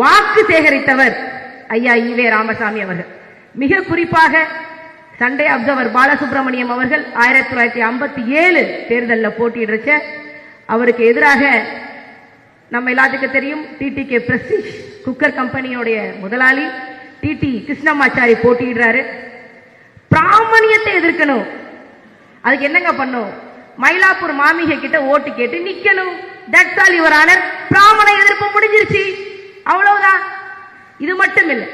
வாக்கு சேகரித்தவர் ஐயா ஈவே ராமசாமி அவர்கள். மிக குறிப்பாக சண்டே அப்சர்வர் பாலசுப்ரமணியம் அவர்கள் ஆயிரத்தி தொள்ளாயிரத்தி ஐம்பத்தி ஏழு தேர்தலில் போட்டியிடுறச்ச அவருக்கு எதிராக நம்ம எல்லாத்துக்கும் தெரியும் T T K Prestige cooker கம்பெனியோடைய முதலாளி டிடி கிருஷ்ணமாச்சாரி போட்டியிடுறாரு. பிராமணியத்தை எதிர்க்கணும். அதுக்கு என்னங்க பண்ணும்? மயிலாப்பூர் மாமிகை கிட்ட ஓட்டு கேட்டு நிக்கணும். தட்ஸ் ஆல் யுவர் ஆனர் பிராமண எதிர்ப்பு முடிஞ்சிருச்சு. அவ்வளவுதான். இது மட்டும் இல்ல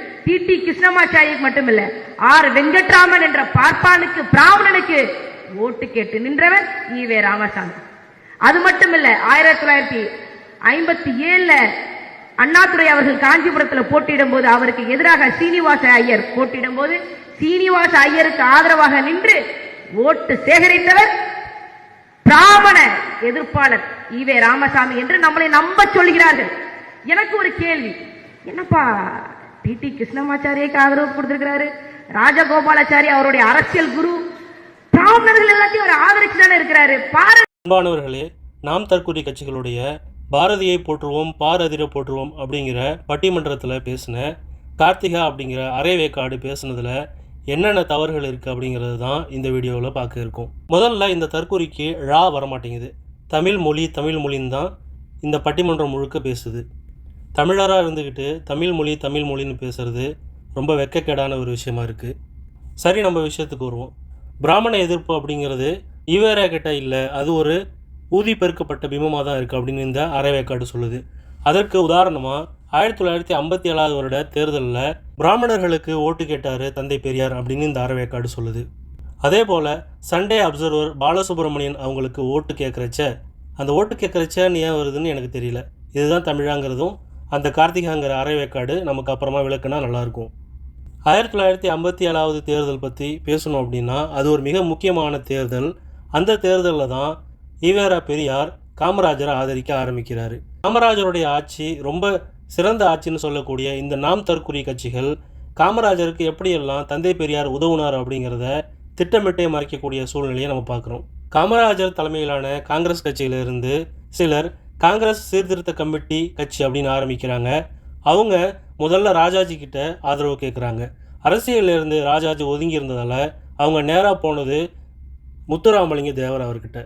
டி கிருஷ்ணமாச்சாரிக்கு மட்டும் இல்ல ஆர் வெங்கட்ராமன் என்ற பார்ப்பானுக்கு பிராமணனுக்கு ஓட்டு கேட்டு நின்றவர் ஈவே ராமசாமி. அது மட்டும் இல்ல ஆயிரத்தி தொள்ளாயிரத்தி ஐம்பத்தி ஏழுல அண்ணாதுரை அவர்கள் காஞ்சிபுரத்தில் போட்டியிடும் போது அவருக்கு எதிராக சீனிவாச ஐயர் போட்டியிடும் போது சீனிவாச ஐயருக்கு ஆதரவாக நின்று ஓட்டு சேகரித்தவர் பிராமண எதிர்ப்பாளர் ஈவே ராமசாமி என்று நம்மளை நம்ப சொல்கிறார்கள். எனக்கு ஒரு கேள்வி. என்னப்பா டி டி கிருஷ்ணமாச்சாரியக்கு ஆதரவு கொடுத்திருக்கிறாரு? ராஜகோபாலாச்சாரி அவருடைய அரசியல் குரு. பிராமணர்கள் எல்லாத்தையும் அவர் ஆதரிச்சு தானே இருக்கிறாரு அன்பானவர்களே நாம் தற்கூரி கட்சிகளுடைய பாரதியை போற்றுவோம் பாரதிரை போற்றுவோம் அப்படிங்கிற பட்டிமன்றத்தில் பேசின கார்த்திகா அப்படிங்கிற அரைவேக்காடு பேசுனதில் என்னென்ன தவறுகள் இருக்குது அப்படிங்கிறது தான் இந்த வீடியோவில் பார்க்க இருக்கோம். முதல்ல இந்த தற்கொலைக்கு ழா வரமாட்டேங்குது. தமிழ் மொழி தமிழ் மொழின்னு தான் இந்த பட்டிமன்றம் முழுக்க பேசுது. தமிழராக இருந்துக்கிட்டு தமிழ் மொழி தமிழ் மொழின்னு பேசுறது ரொம்ப வெக்கக்கேடான ஒரு விஷயமா இருக்குது சரி நம்ம விஷயத்துக்கு வருவோம். பிராமண எதிர்ப்பு அப்படிங்கிறது ஈவேரா கிட்ட இல்லை அது ஒரு ஊதி பெருக்கப்பட்ட பிம்பமாக தான் இருக்குது அப்படின்னு இந்த அரைவேக்காடு சொல்லுது. அதற்கு உதாரணமாக ஆயிரத்தி தொள்ளாயிரத்தி ஐம்பத்தி ஏழாவது வருட தேர்தலில் பிராமணர்களுக்கு ஓட்டு கேட்டார் தந்தை பெரியார் அப்படின்னு இந்த அரைவேக்காடு சொல்லுது. அதே போல் சண்டே அப்சர்வர் பாலசுப்ரமணியன் அவங்களுக்கு ஓட்டு கேட்குறச்ச அந்த ஓட்டு கேட்குறச்சன்னு ஏன் வருதுன்னு எனக்கு தெரியல. இதுதான் தமிழாங்கிறதும் அந்த கார்த்திகாங்கிற அரைவேக்காடு நமக்கு அப்புறமா விளக்குனா நல்லாயிருக்கும். ஆயிரத்தி தொள்ளாயிரத்தி ஐம்பத்தி ஏழாவது தேர்தல் பற்றி பேசணும் அப்படின்னா அது ஒரு மிக முக்கியமான தேர்தல். அந்த தேர்தலில் தான் ஈவேரா பெரியார் காமராஜரை ஆதரிக்க ஆரம்பிக்கிறாரு. காமராஜருடைய ஆட்சி ரொம்ப சிறந்த ஆட்சின்னு சொல்லக்கூடிய இந்த நாம் தற்குறி கட்சிகள் காமராஜருக்கு எப்படியெல்லாம் தந்தை பெரியார் உதவுனார் அப்படிங்கிறத திட்டமிட்டே மறைக்கக்கூடிய சூழ்நிலையை நம்ம பார்க்குறோம். காமராஜர் தலைமையிலான காங்கிரஸ் கட்சியிலிருந்து சிலர் காங்கிரஸ் சீர்திருத்த கமிட்டி கட்சி அப்படின்னு ஆரம்பிக்கிறாங்க. அவங்க முதல்ல ராஜாஜி கிட்ட ஆதரவு கேட்குறாங்க அரசியலிருந்து ராஜாஜி ஒதுங்கி இருந்ததால் அவங்க நேராக போனது முத்துராமலிங்க தேவர் அவர்கிட்ட.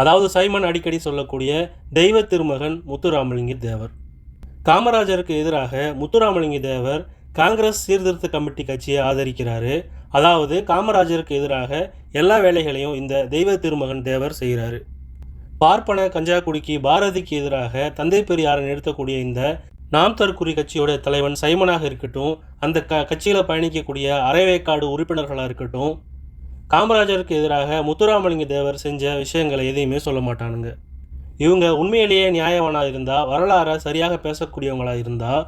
அதாவது சைமன் அடிக்கடி சொல்லக்கூடிய தெய்வ திருமகன் முத்துராமலிங்க தேவர். காமராஜருக்கு எதிராக முத்துராமலிங்க தேவர் காங்கிரஸ் சீர்திருத்த கமிட்டி கட்சியை ஆதரிக்கிறாரு. அதாவது காமராஜருக்கு எதிராக எல்லா வேலைகளையும் இந்த தெய்வ திருமகன் தேவர் செய்கிறாரு பார்ப்பன கஞ்சாக்குடிக்கு பாரதிக்கு எதிராக தந்தை பெரியாரை நிறுத்தக்கூடிய இந்த நாம் தற்குறி கட்சியோட தலைவன் சைமனாக இருக்கட்டும் அந்த க கட்சியில் பயணிக்கக்கூடிய அரைவேக்காடு உறுப்பினர்களாக இருக்கட்டும் காமராஜருக்கு எதிராக முத்துராமலிங்க தேவர் செஞ்ச விஷயங்களை எதையுமே சொல்ல மாட்டானுங்க. இவங்க உண்மையிலேயே நியாயவானாக இருந்தால் வரலாறை சரியாக பேசக்கூடியவங்களாக இருந்தால்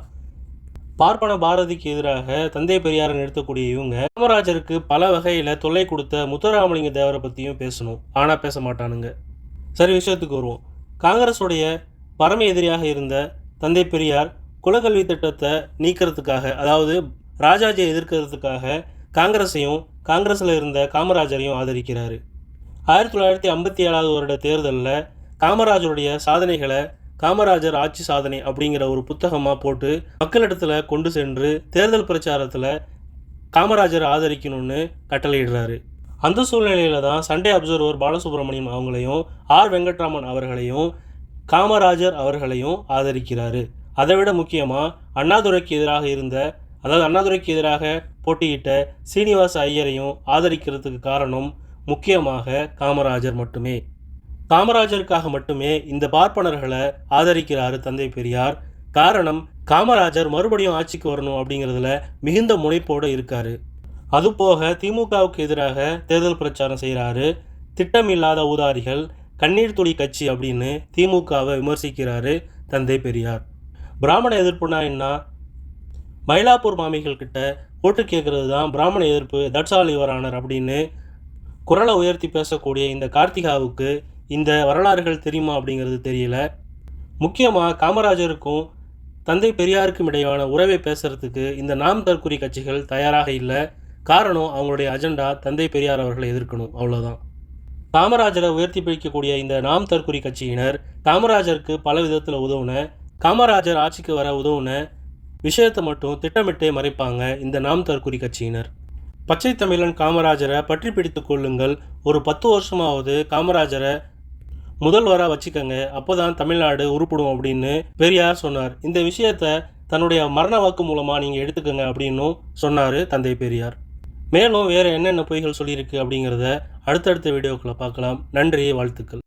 பார்ப்பன பாரதிக்கு எதிராக தந்தை பெரியாரை நிறுத்தக்கூடிய இவங்க காமராஜருக்கு பல வகையில் தொல்லை கொடுத்த முத்துராமலிங்க தேவரை பற்றியும் பேசணும். ஆனால் பேச மாட்டானுங்க. சரி விஷயத்துக்கு வருவோம். காங்கிரஸுடைய பரம எதிரியாக இருந்த தந்தை பெரியார் குலக்கல்வி திட்டத்தை நீக்கிறதுக்காக அதாவது ராஜாஜியை எதிர்க்கிறதுக்காக காங்கிரஸையும் காங்கிரஸில் இருந்த காமராஜரையும் ஆதரிக்கிறார். ஆயிரத்தி தொள்ளாயிரத்தி ஐம்பத்தி ஏழாவது வருட தேர்தலில் காமராஜருடைய சாதனைகளை காமராஜர் ஆட்சி சாதனை அப்படிங்கிற ஒரு புத்தகமாக போட்டு மக்களிடத்தில் கொண்டு சென்று தேர்தல் பிரச்சாரத்தில் காமராஜர் ஆதரிக்கணும்னு கட்டளையிடுறாரு. அந்த சூழ்நிலையில தான் சண்டே அப்சர்வர் பாலசுப்ரமணியம் அவங்களையும் ஆர் வெங்கட்ராமன் அவர்களையும் காமராஜர் அவர்களையும் ஆதரிக்கிறாரு. அதை விட முக்கியமாக அண்ணாதுரைக்கு எதிராக இருந்த அதாவது அண்ணாதுரைக்கு எதிராக போட்டியிட்ட சீனிவாச ஐயரையும் ஆதரிக்கிறதுக்கு காரணம் முக்கியமாக காமராஜர் மட்டுமே. காமராஜருக்காக மட்டுமே இந்த பார்ப்பனர்களை ஆதரிக்கிறாரு தந்தை பெரியார். காரணம் காமராஜர் மறுபடியும் ஆட்சிக்கு வரணும் அப்படிங்கிறதுல மிகுந்த முனைப்போடு இருக்காரு. அதுபோக திமுகவுக்கு எதிராக தேர்தல் பிரச்சாரம் செய்கிறாரு. திட்டம் இல்லாத ஊதாரிகள் கண்ணீர் துளி கட்சி அப்படின்னு திமுகவை விமர்சிக்கிறாரு தந்தை பெரியார். பிராமண எதிர்ப்புனா என்ன? மயிலாப்பூர் மாமிகள் கிட்ட ஓட்டு கேட்கறது தான் பிராமண எதிர்ப்பு தட்ஸ் ஆல் யுவர் ஆனர் அப்படின்னு குரலை உயர்த்தி பேசக்கூடிய இந்த கார்த்திகாவுக்கு இந்த வரலாறுகள் தெரியுமா அப்படிங்கிறது தெரியல. முக்கியமாக காமராஜருக்கும் தந்தை பெரியாருக்கும் இடையான உறவை பேசுறதுக்கு இந்த நாம் தற்குறி கட்சிகள் தயாராக இல்லை. காரணம் அவங்களுடைய அஜெண்டா தந்தை பெரியார் அவர்களை எதிர்க்கணும் அவ்வளோதான் காமராஜரை உயர்த்தி பிடிக்கக்கூடிய இந்த நாம் தற்குறி கட்சியினர் காமராஜருக்கு பல விதத்தில் உதவுன காமராஜர் ஆட்சிக்கு வர உதவுன விஷயத்தை மட்டும் திட்டமிட்டே மறைப்பாங்க இந்த நாம் தற்குறி கட்சியினர். பச்சை தமிழன் காமராஜரை பற்றி பிடித்து கொள்ளுங்கள். ஒரு பத்து வருஷமாவது காமராஜரை முதல்வராக வச்சுக்கோங்க. அப்போதான் தமிழ்நாடு உருப்பிடும் அப்படின்னு பெரியார் சொன்னார். இந்த விஷயத்த தன்னுடைய மரண வாக்கு மூலமாக நீங்கள் எடுத்துக்கோங்க அப்படின்னும் சொன்னார் தந்தை பெரியார். மேலும் வேறு என்னென்ன பொய்கள் சொல்லியிருக்கு அப்படிங்கிறத அடுத்தடுத்த வீடியோக்களை பார்க்கலாம். நன்றி வாழ்த்துக்கள்.